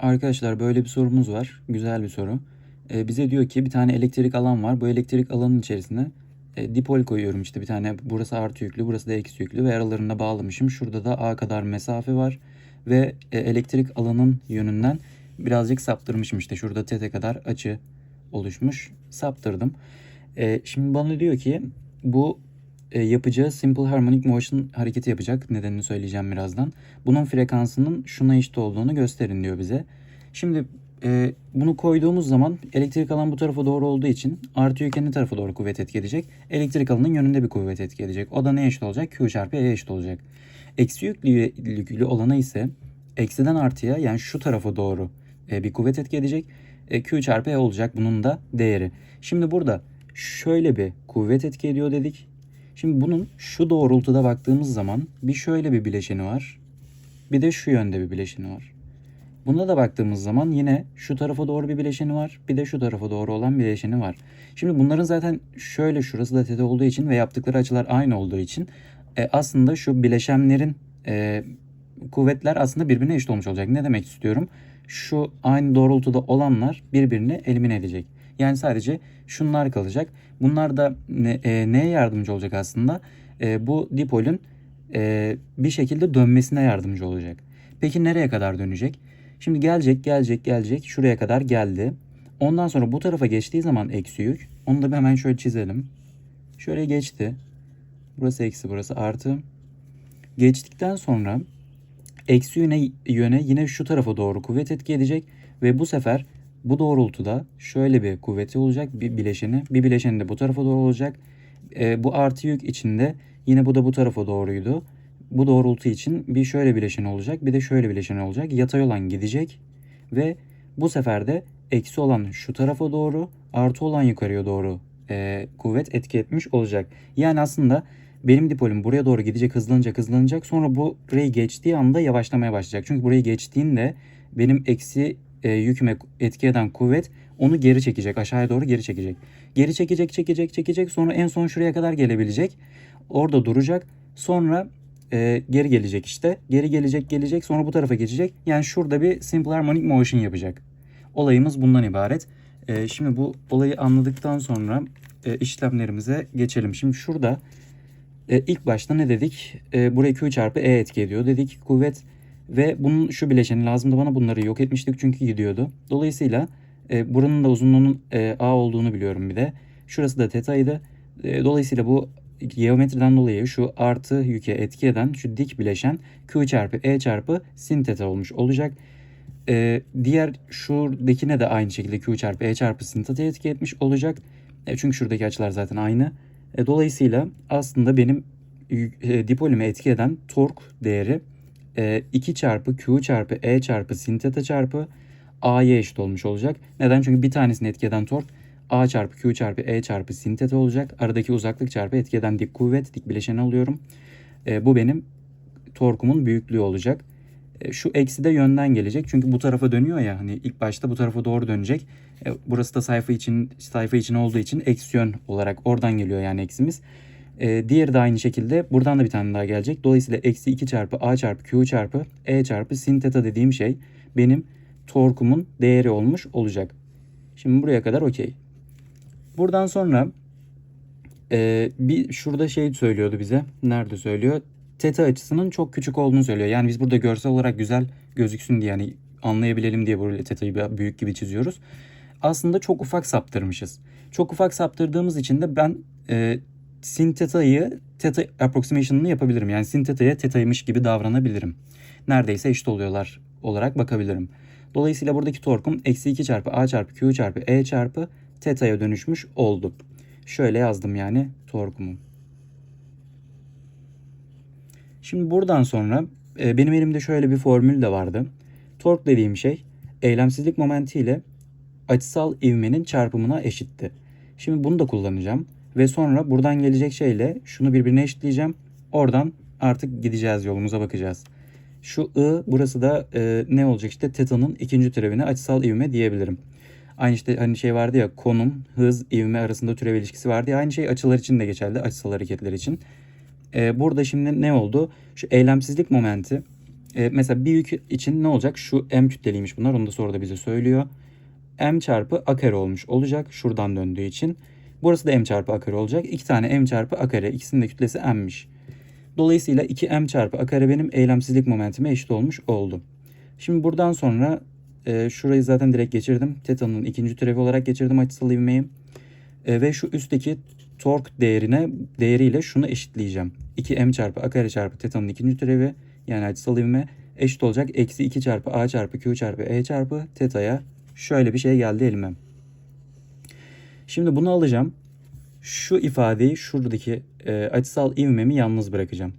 Arkadaşlar böyle bir sorumuz var. Güzel bir soru. Ee, bize diyor ki bir tane elektrik alan var. Bu elektrik alanın içerisine e, dipol koyuyorum işte bir tane. Burası artı yüklü, burası da eksi yüklü ve aralarında bağlamışım. Şurada da A kadar mesafe var ve e, elektrik alanın yönünden birazcık saptırmışım işte. Şurada TT kadar açı oluşmuş. Saptırdım. E, şimdi bana diyor ki bu e, yapacağı Simple Harmonic Motion hareketi yapacak. Nedenini söyleyeceğim birazdan. Bunun frekansının şuna eşit olduğunu gösterin diyor bize. Şimdi e, bunu koyduğumuz zaman elektrik alan bu tarafa doğru olduğu için artı yük ne tarafa doğru kuvvet etki edecek? Elektrik alanın yönünde bir kuvvet etki edecek. O da neye eşit olacak? Q çarpı E eşit olacak. Eksi yüklü, yüklü olana ise eksiden artıya yani şu tarafa doğru e, bir kuvvet etki edecek. E, Q çarpı E olacak bunun da değeri. Şimdi burada şöyle bir kuvvet etki ediyor dedik. Şimdi bunun şu doğrultuda baktığımız zaman bir şöyle bir bileşeni var. Bir de şu yönde bir bileşeni var. Buna da baktığımız zaman yine şu tarafa doğru bir bileşeni var. Bir de şu tarafa doğru olan bileşeni var. Şimdi bunların zaten şöyle şurası da tepe olduğu için ve yaptıkları açılar aynı olduğu için e, aslında şu bileşenlerin e, kuvvetler aslında birbirine eşit olmuş olacak. Ne demek istiyorum? Şu aynı doğrultuda olanlar birbirini elimine edecek. Yani sadece şunlar kalacak. Bunlar da ne, e, neye yardımcı olacak aslında? E, bu dipolün e, bir şekilde dönmesine yardımcı olacak. Peki nereye kadar dönecek? Şimdi gelecek, gelecek, gelecek. Şuraya kadar geldi. Ondan sonra bu tarafa geçtiği zaman eksi yük. Onu da bir hemen şöyle çizelim. Şöyle geçti. Burası eksi, burası artı. Geçtikten sonra eksi yöne, yöne yine şu tarafa doğru kuvvet etki edecek. Ve bu sefer bu doğrultuda şöyle bir kuvveti olacak bir bileşeni. Bir bileşeni de bu tarafa doğru olacak. E, bu artı yük içinde yine bu da bu tarafa doğruydu. Bu doğrultu için bir şöyle bileşen olacak bir de şöyle bileşen olacak. Yatay olan gidecek ve bu sefer de eksi olan şu tarafa doğru artı olan yukarıya doğru e, kuvvet etki etmiş olacak. Yani aslında benim dipolüm buraya doğru gidecek hızlanacak hızlanacak sonra burayı geçtiği anda yavaşlamaya başlayacak. Çünkü burayı geçtiğinde benim eksi e, yüküme etki eden kuvvet onu geri çekecek aşağıya doğru geri çekecek. Geri çekecek çekecek çekecek sonra en son şuraya kadar gelebilecek. Orada duracak sonra e, geri gelecek işte. Geri gelecek gelecek sonra bu tarafa geçecek. Yani şurada bir simple harmonic motion yapacak. Olayımız bundan ibaret. E, şimdi bu olayı anladıktan sonra e, işlemlerimize geçelim. Şimdi şurada e, ilk başta ne dedik? E, buraya Q çarpı E etki ediyor dedik. Kuvvet ve bunun şu bileşeni lazımdı bana bunları yok etmiştik çünkü gidiyordu. Dolayısıyla e, buranın da uzunluğunun e, A olduğunu biliyorum bir de. Şurası da teta'ydı. E, dolayısıyla bu geometriden dolayı şu artı yüke etki eden şu dik bileşen Q çarpı E çarpı sin teta olmuş olacak. Ee, diğer şuradakine de aynı şekilde Q çarpı E çarpı sin teta etki etmiş olacak. E, çünkü şuradaki açılar zaten aynı. E, dolayısıyla aslında benim e, dipolüme etki eden tork değeri e, 2 çarpı Q çarpı E çarpı sin teta çarpı A'ya eşit olmuş olacak. Neden? Çünkü bir tanesini etki eden tork A çarpı Q çarpı E çarpı sin teta olacak. Aradaki uzaklık çarpı etki eden dik kuvvet, dik bileşeni alıyorum. E, bu benim torkumun büyüklüğü olacak. E, şu eksi de yönden gelecek. Çünkü bu tarafa dönüyor ya hani ilk başta bu tarafa doğru dönecek. E, burası da sayfa için sayfa için olduğu için eksi yön olarak oradan geliyor yani eksimiz. E, diğeri de aynı şekilde buradan da bir tane daha gelecek. Dolayısıyla eksi 2 çarpı A çarpı Q çarpı E çarpı sin teta dediğim şey benim torkumun değeri olmuş olacak. Şimdi buraya kadar okey. Buradan sonra e, bir şurada şey söylüyordu bize. Nerede söylüyor? Teta açısının çok küçük olduğunu söylüyor. Yani biz burada görsel olarak güzel gözüksün diye yani anlayabilelim diye böyle teta'yı büyük gibi çiziyoruz. Aslında çok ufak saptırmışız. Çok ufak saptırdığımız için de ben e, sin teta'yı teta approximation'ını yapabilirim. Yani sin teta'ya teta'ymış gibi davranabilirim. Neredeyse eşit oluyorlar olarak bakabilirim. Dolayısıyla buradaki torkum eksi 2 çarpı a çarpı q çarpı e çarpı teta'ya dönüşmüş oldu. Şöyle yazdım yani torkumu. Şimdi buradan sonra e, benim elimde şöyle bir formül de vardı. Tork dediğim şey eylemsizlik momenti ile açısal ivmenin çarpımına eşitti. Şimdi bunu da kullanacağım. Ve sonra buradan gelecek şeyle şunu birbirine eşitleyeceğim. Oradan artık gideceğiz yolumuza bakacağız. Şu I burası da e, ne olacak işte teta'nın ikinci türevine açısal ivme diyebilirim. Aynı işte hani şey vardı ya konum, hız, ivme arasında türev ilişkisi vardı ya aynı şey açılar için de geçerli açısal hareketler için. Ee, burada şimdi ne oldu? Şu eylemsizlik momenti E, mesela bir yük için ne olacak? Şu m kütleliymiş bunlar. Onu da soruda bize söylüyor. m çarpı a kare olmuş olacak. Şuradan döndüğü için. Burası da m çarpı a kare olacak. İki tane m çarpı a kare. İkisinin de kütlesi m'miş. Dolayısıyla 2m çarpı a kare benim eylemsizlik momentime eşit olmuş oldu. Şimdi buradan sonra e, şurayı zaten direkt geçirdim. Teta'nın ikinci türevi olarak geçirdim açısal ivmeyi. E, ve şu üstteki tork değerine değeriyle şunu eşitleyeceğim. 2m çarpı a kare çarpı teta'nın ikinci türevi yani açısal ivme eşit olacak. Eksi 2 çarpı a çarpı q çarpı e çarpı teta'ya şöyle bir şey geldi elime. Şimdi bunu alacağım. Şu ifadeyi şuradaki e, açısal ivmemi yalnız bırakacağım.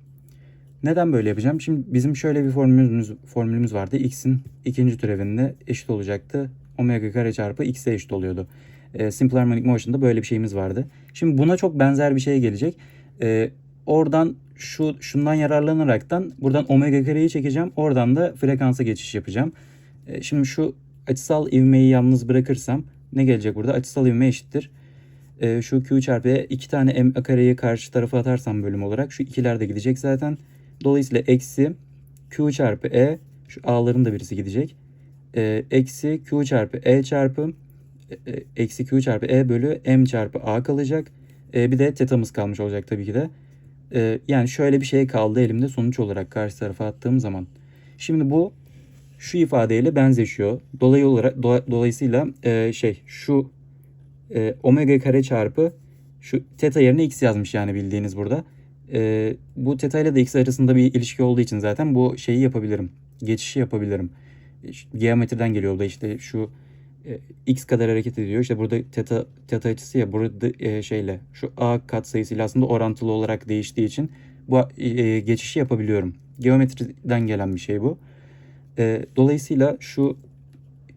Neden böyle yapacağım? Şimdi bizim şöyle bir formülümüz, formülümüz vardı. X'in ikinci türevinde eşit olacaktı. Omega kare çarpı x'e eşit oluyordu. E, Simple Harmonic Motion'da böyle bir şeyimiz vardı. Şimdi buna çok benzer bir şey gelecek. E, oradan şu şundan yararlanaraktan buradan omega kareyi çekeceğim. Oradan da frekansa geçiş yapacağım. E, şimdi şu açısal ivmeyi yalnız bırakırsam ne gelecek burada? Açısal ivme eşittir. E, şu q çarpı e, iki tane m kareyi karşı tarafa atarsam bölüm olarak şu ikiler de gidecek zaten. Dolayısıyla eksi q çarpı e şu a'ların da birisi gidecek. E, eksi q çarpı e çarpı e, e, eksi q çarpı e bölü m çarpı a kalacak. E, bir de tetamız kalmış olacak tabii ki de. E, yani şöyle bir şey kaldı elimde sonuç olarak karşı tarafa attığım zaman. Şimdi bu şu ifadeyle benzeşiyor. Dolayı olarak do- dolayısıyla e, şey şu e, omega kare çarpı şu teta yerine x yazmış yani bildiğiniz burada. E, bu teta ile de x arasında bir ilişki olduğu için zaten bu şeyi yapabilirim. Geçişi yapabilirim. İşte geometriden geliyor da işte şu e, x kadar hareket ediyor. İşte burada teta teta açısı ya burada e, şeyle şu a katsayısıyla aslında orantılı olarak değiştiği için bu e, geçişi yapabiliyorum. Geometriden gelen bir şey bu. E, dolayısıyla şu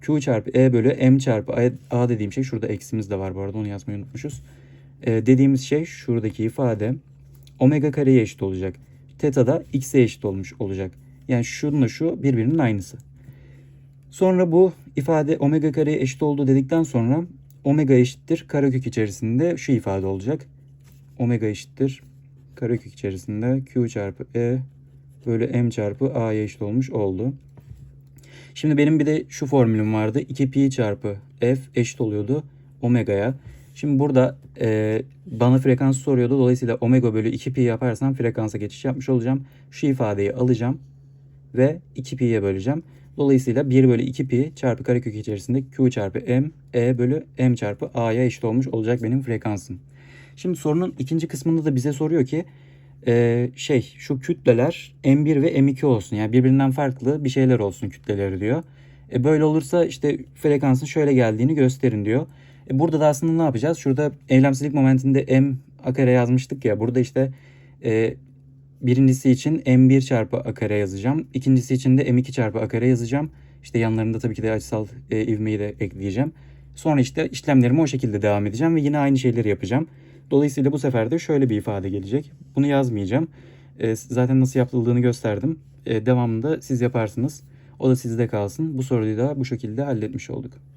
Q çarpı E bölü M çarpı A, dediğim şey şurada eksimiz de var bu arada onu yazmayı unutmuşuz. E, dediğimiz şey şuradaki ifade omega kareye eşit olacak. Teta da x'e eşit olmuş olacak. Yani şununla şu birbirinin aynısı. Sonra bu ifade omega kareye eşit oldu dedikten sonra omega eşittir karekök içerisinde şu ifade olacak. Omega eşittir karekök içerisinde Q çarpı E bölü M çarpı A'ya eşit olmuş oldu. Şimdi benim bir de şu formülüm vardı. 2pi çarpı f eşit oluyordu omega'ya. Şimdi burada e, bana frekansı soruyordu. Dolayısıyla omega bölü 2pi yaparsam frekansa geçiş yapmış olacağım. Şu ifadeyi alacağım ve 2pi'ye böleceğim. Dolayısıyla 1 bölü 2pi çarpı karekök içerisinde q çarpı m e bölü m çarpı a'ya eşit olmuş olacak benim frekansım. Şimdi sorunun ikinci kısmında da bize soruyor ki e, şey şu kütleler M1 ve M2 olsun. Yani birbirinden farklı bir şeyler olsun kütleleri diyor. E, böyle olursa işte frekansın şöyle geldiğini gösterin diyor. E, burada da aslında ne yapacağız? Şurada eylemsizlik momentinde M a kare yazmıştık ya. Burada işte e, birincisi için M1 çarpı a kare yazacağım. İkincisi için de M2 çarpı a kare yazacağım. İşte yanlarında tabii ki de açısal e, ivmeyi de ekleyeceğim. Sonra işte işlemlerime o şekilde devam edeceğim ve yine aynı şeyleri yapacağım. Dolayısıyla bu sefer de şöyle bir ifade gelecek. Bunu yazmayacağım. E, zaten nasıl yapıldığını gösterdim. E, devamında siz yaparsınız. O da sizde kalsın. Bu soruyu da bu şekilde halletmiş olduk.